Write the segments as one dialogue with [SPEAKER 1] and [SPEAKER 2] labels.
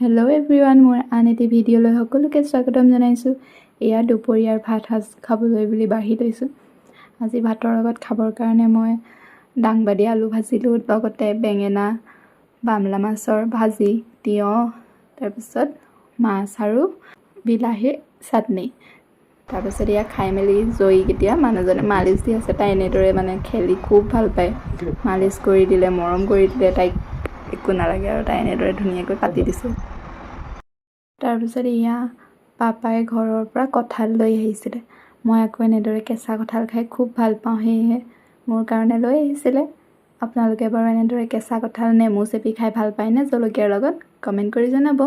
[SPEAKER 1] Hello everyone মোৰ আন এটি ভিডিঅ'লৈ সকলোকে স্বাগতম জনাইছোঁ। এয়া দুপৰীয়াৰ ভাত সাজ খাবলৈ বুলি বাঢ়ি লৈছোঁ। আজি ভাতৰ লগত খাবৰ কাৰণে মই দাংবাদী আলু ভাজিলোঁ লগতে বেঙেনা বামলা মাছৰ ভাজি তিয়ঁহ তাৰপিছত মাছ আৰু বিলাহীৰ চাটনি। তাৰপিছত এয়া খাই মেলি জয়ীক এতিয়া মানুহজনে মালিচ দি আছে তাই এনেদৰে মানে খেলি খুব ভাল পায়। মালিচ কৰি দিলে মৰম কৰি দিলে তাইক একো নালাগে আৰু তাই এনেদৰে ধুনীয়াকৈ পাতি দিছোঁ। তাৰপিছত এয়া পাপাই ঘৰৰ পৰা কঁঠাল লৈ আহিছিলে। মই আকৌ এনেদৰে কেঁচা কঁঠাল খাই খুব ভাল পাওঁ সেয়েহে মোৰ কাৰণে লৈ আহিছিলে। আপোনালোকে বাৰু এনেদৰে কেঁচা কঁঠাল নেমু চেপি খাই ভাল পায়নে জলকীয়াৰ লগত? কমেণ্ট কৰি জনাব।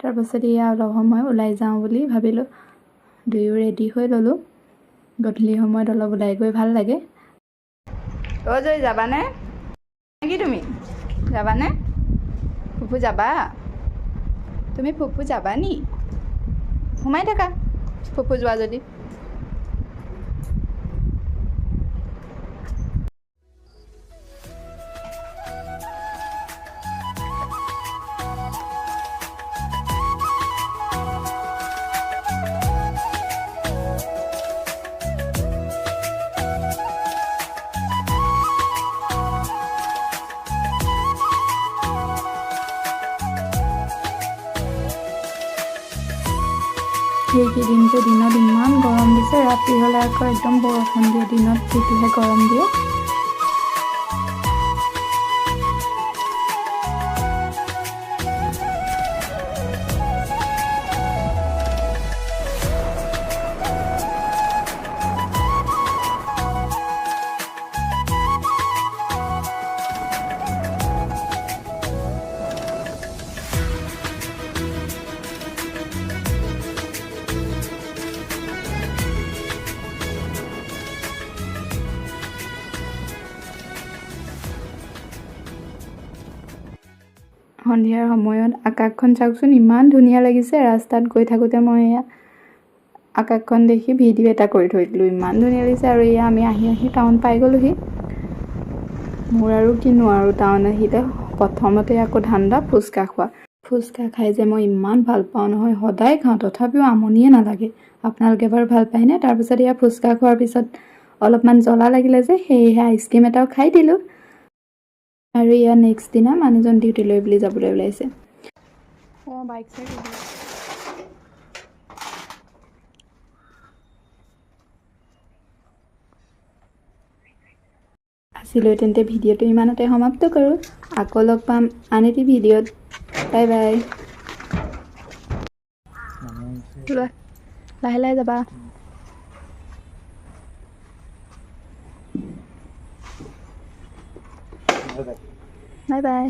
[SPEAKER 1] তাৰপাছত এয়া অলপ সময় ওলাই যাওঁ বুলি ভাবিলোঁ। দুয়ো ৰেডি হৈ ল'লোঁ। গধূলি সময়ত অলপ ওলাই গৈ ভাল লাগে। অ' জয় যাবানে? কি তুমি? যাবানে? ফুফু যাবা? তুমি ফুফু যাবা নি? সোমাই থাকা ফুফু যোৱা যদি। সেইকেইদিন যে দিনত ইমান গৰম দিছে, ৰাতি হ'লে আকৌ একদম বৰষুণ দিয়ে, দিনত যিটোহে গৰম দিয়ে। সন্ধিয়াৰ সময়ত আকাশখন চাওকচোন ইমান ধুনীয়া লাগিছে। ৰাস্তাত গৈ থাকোঁতে মই এয়া আকাশখন দেখি ভিডিঅ' এটা কৰি থৈ দিলোঁ ইমান ধুনীয়া লাগিছে আৰু এয়া আমি আহি আহি টাউন পাই গ'লোহি। মোৰ আৰু কিনো আৰু টাউন আহিলে প্ৰথমতে আকৌ ধান্দা ফুচকা খোৱা। ফুচকা খাই যে মই ইমান ভাল পাওঁ নহয় সদায় খাওঁ তথাপিও আমনিয়ে নালাগে। আপোনালোকে বাৰু ভাল পায়নে তাৰপিছত এয়া ফুচকা খোৱাৰ পিছত অলপমান জ্বলা লাগিলে যে সেয়েহে আইচক্ৰীম এটাও খাই দিলোঁ। আৰু ইয়াৰ নেক্সট দিনা মানুহজন ডিউটিলৈ বুলি যাবলৈ ওলাইছে। অঁ বাইক চাইক আজিলৈ তেন্তে ভিডিঅ'টো ইমানতে সমাপ্ত কৰোঁ। আকৌ লগ পাম আন এটি ভিডিঅ'ত। Bye bye. লাহে লাহে যাবা। Bye bye